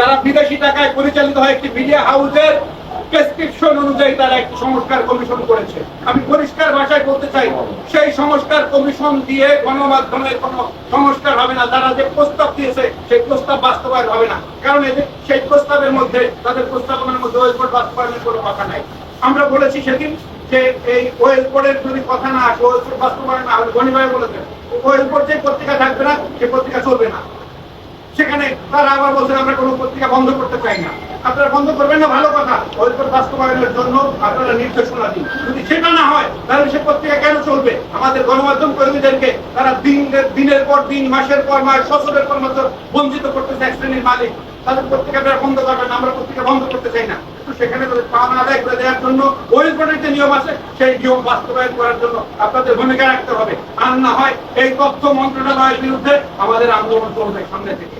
যারা বিদেশি টাকায় পরিচালিত হয় একটি মিডিয়া হাউসের প্রেসক্রিপশন অনুযায়ী তারা একটি সংস্কার কমিশন করেছে। আমি পরিষ্কার ভাষায় বলতে চাই, সেই সংস্কার কমিশন দিয়ে গণমাধ্যমের কোনো সংস্কার হবে না। তারা যে প্রস্তাব দিয়েছে, সেই প্রস্তাব বাস্তবায়ন হবে না। কারণ এদের সেই প্রস্তাবের মধ্যে, তাদের প্রস্তাবনার মধ্যে কোড বাস্তবায়নের কোনো কথা নাই। আমরা বলেছি সেদিন যে এই ওয়েল কোডের যদি কথা না আসে ওয়েল কোড বাস্তবায়ন না হলে গণিভাবে বলেছেন ওয়েল যে পত্রিকা থাকবে না, সে পত্রিকা চলবে না। সেখানে তারা আবার বলছেন আমরা কোনো পত্রিকা বন্ধ করতে চাই না। আপনারা বন্ধ করবেন না? ভালো কথা। ওই পর বাস্তবায়নের জন্য আপনারা নির্দেশনা দিন। যদি সেটা না হয় তাহলে সে পত্রিকা কেন চলবে? আমাদের গণমাধ্যম কর্মীদেরকে তারা দিন দিনের পর দিন মাসের পর মাস বছরের পর বছর বঞ্চিত করতেছে এক শ্রেণির মালিক। তাদের পত্রিকা আপনারা বন্ধ করবেন না, আমরা পত্রিকা বন্ধ করতে চাই না। সেখানে তাদের পাওনা আদায় করে দেওয়ার জন্য ওই কোর্টের যে নিয়ম আছে সেই নিয়ম বাস্তবায়ন করার জন্য আপনাদের ভূমিকা রাখতে হবে। আর না হয় এই তথ্য মন্ত্রণালয়ের বিরুদ্ধে আমাদের আন্দোলন চলবে সামনে থেকে।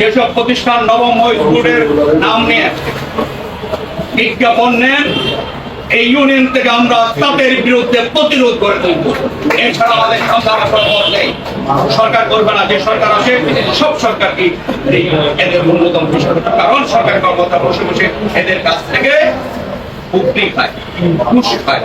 যেসব প্রতিষ্ঠান নবম ওয়েজ নাম নিয়ে বিজ্ঞাপন নেন, এই ইউনিয়ন থেকে আমরা তাদের বিরুদ্ধে প্রতিরোধ করে তুলব। এছাড়া আমাদের সংসার কোনো নেই। সরকার করবে না, যে সরকার আছে সব সরকারকে এদের অন্যতম বিষয় কারণ সরকার কর্মকর্তা বসে বসে এদের কাছ থেকে উক্তি খায় ঘুষ খায়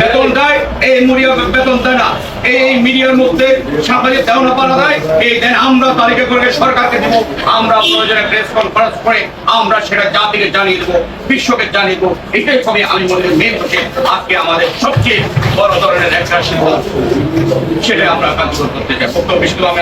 বেতন দেয়, এই মিডিয়া বেতন দেয় না। এই মিডিয়ার মধ্যে সাংবাদিক দেওয়া পারা দেয় এই দেন আমরা তালিকা করে সরকারকে দেবো, আমরা প্রয়োজনে প্রেস কনফারেন্স করে আমরা সেটা জাতিকে জানিয়ে দেবো, বিশ্বকে জানিয়ে দেবো। এটাই হবে আমি মনে করি মেন হচ্ছে আজকে আমাদের সবচেয়ে বড় ধরনের একটা সিদ্ধান্ত। সেটা আমরা কার্যকর করতে চাই। বক্তব্য আমি